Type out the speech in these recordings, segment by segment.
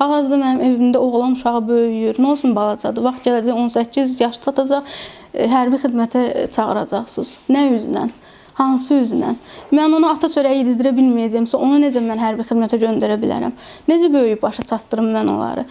Hal-hazırda mənim evimdə oğlan uşağı böyüyür. Nə olsun balacadır. Vaxt gələcək 18 yaş çatacaq, e, hərbi xidmətə çağıracaqsınız. Nə üzlə? Hansı üzlə? Mən ona ata çörəyi yedizdirə bilməyəcəmsə, onu necə mən hərbi xidmətə göndərə bilərəm? Necə böyüyüb başa çatdırım mən onları?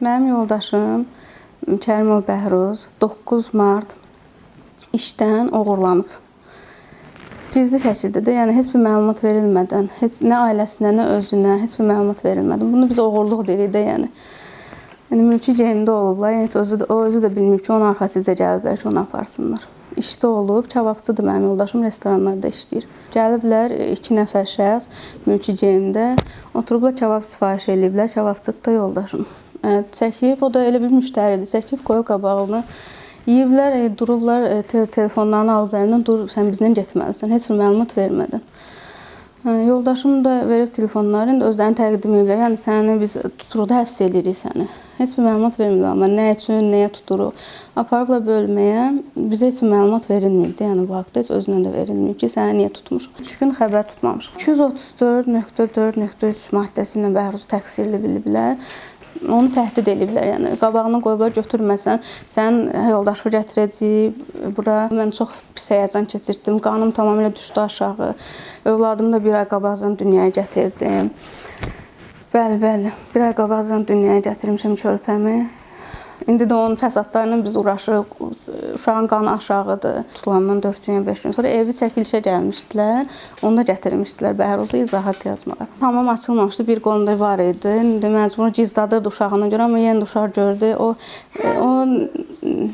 Mənim yoldaşım Kərimov Bəhruz 9 mart işdən oğurlanıb. Gizli şəkildə də, yəni heç bir məlumat verilmədən, heç nə ailəsinə, nə özünə heç bir məlumat verilmədən. Bunu biz oğurluq deyirik də, yəni. Yəni mülki geyimdə olublar. Yəni heç özü də, o özü də bilmir ki, onun arxasıca gəliblər ki, onu aparsınlar. İşdə olub, kababçıdır mənim yoldaşım, restoranlarda işləyir. Gəliblər 2 nəfər şəxs mülki geyimdə oturublar kabab sifariş eləyiblər. Kababçıda yoldaşım. Ə, Çəkib, o da elə bir müştəridir. Çəkib qoyub qabağına. Yeyiblər, e, durublar, e, te telefonlarını alıb əlindən, dur, sən bizdən getməlisən, heç bir məlumat vermədən. Hə, Yoldaşım da verib telefonları, indi özlərini təqdim edirlər. Yəni səni biz tuturuq da həbs edirik səni. Heç bir məlumat amma nə üçün, nəyə tuturuq. Aparıblar bölməyə. Bizə heç bir məlumat verilməyibdi. Yəni bu haqqda heç özünə də verilməyib ki, səni niyə tutmuşuq. 3 gün xəbər tutmamışıq. 234.4.3 maddəsi ilə Bəhruz təqsirli biliblər. Onu təhdid ediblər. Yəni qabağına qoyublar götürməsən, sən yoldaşı gətirəcəyik bura. Mən çox pis həyəcan keçirtdim. Qanım tamamilə düşdü aşağı. Övladımı da bir ay qabaqdan dünyaya gətirdim. Bəli, bəli. Bir ay qabaqdan dünyaya gətirmişəm körpəmi. İndi də onun fəsadlarla biz uğraşırıq. Uşağın qanı aşağıdır. Tutulandan 4 gün, 5 gün sonra evi çəkilişə gəlmişdilər. Onu da gətirmişdilər Bəhruzda izahat yazmağa. Tamam açılmamışdı. Bir qonuda var idi. İndi məcbur gizladırdı uşağına görə, amma yenə də uşaq gördü. O o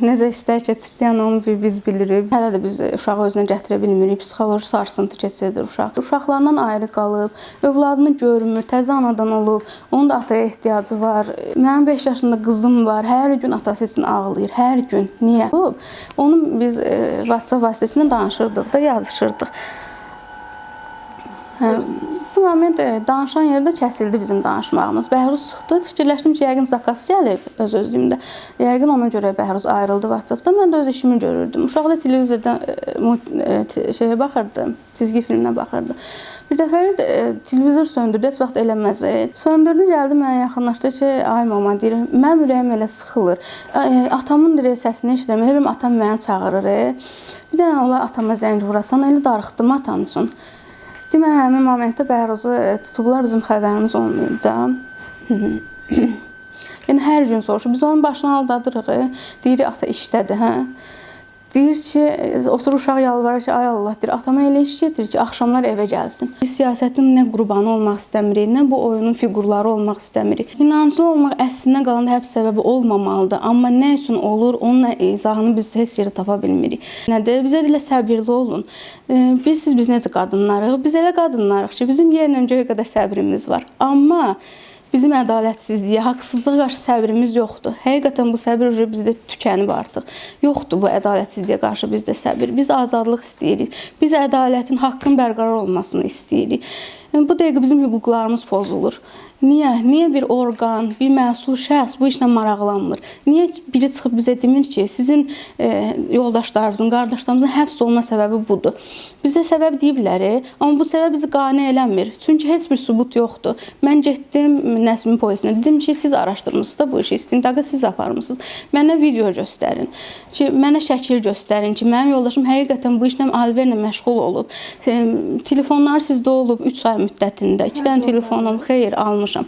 necə istər keçirdi, yəni onu bi- biz bilirik. Hələ də biz uşağı özünə gətirə bilmirik. Psixoloji sarsıntı keçirdir uşaq. Uşaqlarından ayrı qalıb, övladını görmür, təzə anadan olub. Onun da ataya ehtiyacı var. Mənim 5 yaşında qızım var. Hər gün atası üçün ağlayır. Hər gün. Niyə? Bu onu biz e, WhatsApp vasitəsilə danışırdıq da, yazışırdıq. Hə, bu moment e, danışan yerdə kəsildi bizim danışmağımız. Bəhruz çıxdı. Fikirləşdim ki, yəqin zakaz gəlib öz özlüyümdə. Yəqin ona görə Bəhruz ayrıldı WhatsApp-dan. Mən də öz işimi görürdüm. Uşaq da televizordan e, şeyə baxırdı, çizgi filminə baxırdı. Bir dəfə e, televizor söndürdü, heç vaxt eləməz. E, söndürdü, gəldi mənə yaxınlaşdı ki, ay mama deyir, mənim ürəyim elə sıxılır. E, atamın deyir səsini eşidirəm. Elə bilim atam məni çağırır. E. Bir dənə ola atama zəng vurasan, elə darıxdım atam üçün. Demək, həmin momentdə Bəhruzu e, tutublar, bizim xəbərimiz olmayıb da. yəni hər gün soruşur. Biz onun başına aldadırıq. e. Deyirik ata işdədir, hə? Deyir ki, otur uşaq yalvarır ki, ay Allah, deyir, atama elə iş gedir ki, axşamlar evə gəlsin. Biz siyasətin nə qurbanı olmaq istəmirik, nə bu oyunun fiqurları olmaq istəmirik. İnanclı olmaq əslində qalanda həbs səbəbi olmamalıdır, amma nə üçün olur, onun izahını biz heç yerdə tapa bilmirik. Nədir? Bizə deyirlər səbirli olun. E, Bilirsiniz biz necə qadınlarıq? Biz elə qadınlarıq ki, bizim yerlə göyə qədər səbrimiz var. Amma Bizim ədalətsizliyə, haqsızlığa qarşı səbrimiz yoxdur. Həqiqətən bu səbir üzrə bizdə tükənib artıq. Yoxdur bu ədalətsizliyə qarşı bizdə səbir. Biz azadlıq istəyirik. Biz ədalətin, haqqın bərqərar olmasını istəyirik. Yəni bu dəqiqə bizim hüquqlarımız pozulur. Niyə? Niyə bir orqan, bir məsul şəxs bu işlə maraqlanmır? Niyə biri çıxıb bizə demir ki, sizin e, yoldaşlarınızın, qardaşlarınızın həbs olma səbəbi budur? Bizə səbəb deyiblər, e, amma bu səbəb bizi qane eləmir. Çünki heç bir sübut yoxdur. Mən getdim Nəsmin polisinə, dedim ki, siz araşdırmısınız da bu işi, istintaqı siz aparmısınız. Mənə video göstərin. Ki, mənə şəkil göstərin ki, mənim yoldaşım həqiqətən bu işlə alverlə məşğul olub. E, Telefonlar sizdə olub 3 ay müddətində. 2 dənə telefonum xeyr almışam.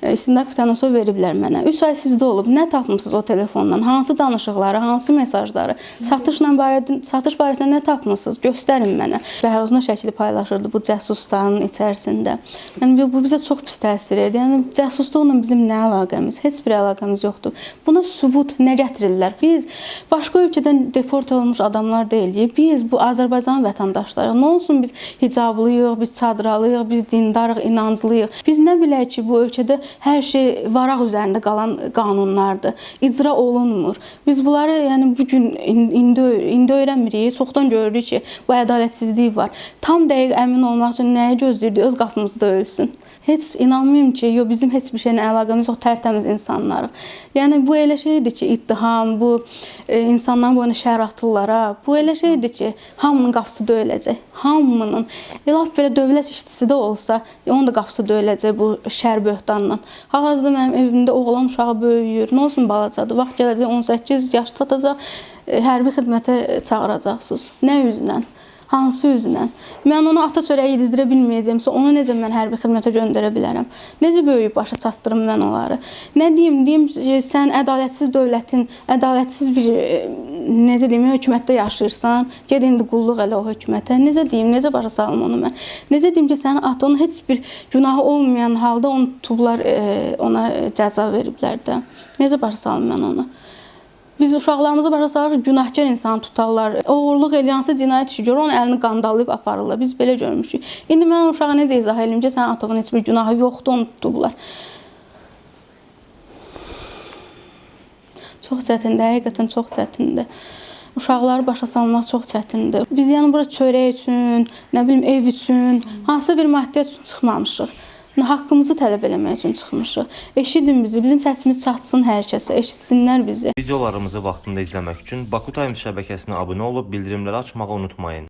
E, bitəndən sonra veriblər mənə. 3 ay sizdə olub. Nə tapmısınız o telefondan? Hansı danışıqları, hansı mesajları? Satışla barədə satış barəsində nə tapmısınız? Göstərin mənə. Bəhruzun şəkli paylaşırdı bu cəsusların içərisində. Yəni bu bizə çox pis təsir edir. Yəni cəsusluqla bizim nə əlaqəmiz? Heç bir əlaqəmiz yoxdur. Buna sübut nə gətirirlər? Biz başqa ölkədən deport olmuş adamlar deyilik. Biz bu Azərbaycan vətəndaşları. Nə olsun biz hicablıyıq, biz çadıralıyıq, biz dindarıq, inanclıyıq. Biz nə bilək ki, bu ölkədə hər şey varaq üzərində qalan qanunlardır. İcra olunmur. Biz bunları yəni bu gün in- indi indi öyrənmirik. Çoxdan görürük ki, bu ədalətsizlik var. Tam dəqiq əmin olmaq üçün nəyi gözləyirdi? Öz qapımızda ölsün. Heç inanmıyorum ki, yo bizim heç bir şeylə əlaqəmiz yox, tərtəmiz insanlarıq. Yəni bu elə şeydir ki, ittiham, bu e, insanların boyuna şər atırlar ha. Bu elə şeydir ki, hamının qapısı döyüləcək. Hamının. Elaf belə dövlət işçisi də olsa, onun da qapısı döyüləcək bu şər böhtanla. Hal-hazırda mənim evimdə oğlan uşağı böyüyür. Nə olsun balacadır. Vaxt gələcək 18 yaş çatacaq, e, hərbi xidmətə çağıracaqsınız. Nə üzlə? Hansı üzlə? Mən onu ata çörəyi yedizdirə bilməyəcəmsə, onu necə mən hərbi xidmətə göndərə bilərəm? Necə böyüyüb başa çatdırım mən onları? Nə deyim, deyim sən ədalətsiz dövlətin, ədalətsiz bir e, necə deyim, hökumətdə yaşayırsan, get indi qulluq elə o hökumətə. Necə deyim, necə başa salım onu mən? Necə deyim ki, sənin atanın heç bir günahı olmayan halda onu tutublar, e, ona cəza veriblər də. Necə başa salım mən onu? Biz uşaqlarımızı başa salırıq, günahkar insanı tutarlar. Oğurluq eləyən hansı cinayət işi görür, onun əlini qandalayıb aparırlar. Biz belə görmüşük. İndi mən uşağa necə izah edeyim ki, sənin atanın heç bir günahı yoxdur, onu tutublar. Çox çətindir, həqiqətən çox çətindir. Uşaqları başa salmaq çox çətindir. Biz yəni bura çörək üçün, nə bilim ev üçün, hansı bir maddiyyat üçün çıxmamışıq. Haqqımızı tələb eləmək üçün çıxmışıq. Eşidin bizi, bizim səsimiz çatsın hər kəsə, eşitsinlər bizi. Videolarımızı vaxtında izləmək üçün Baku Times şəbəkəsinə abunə olub bildirimləri açmağı unutmayın.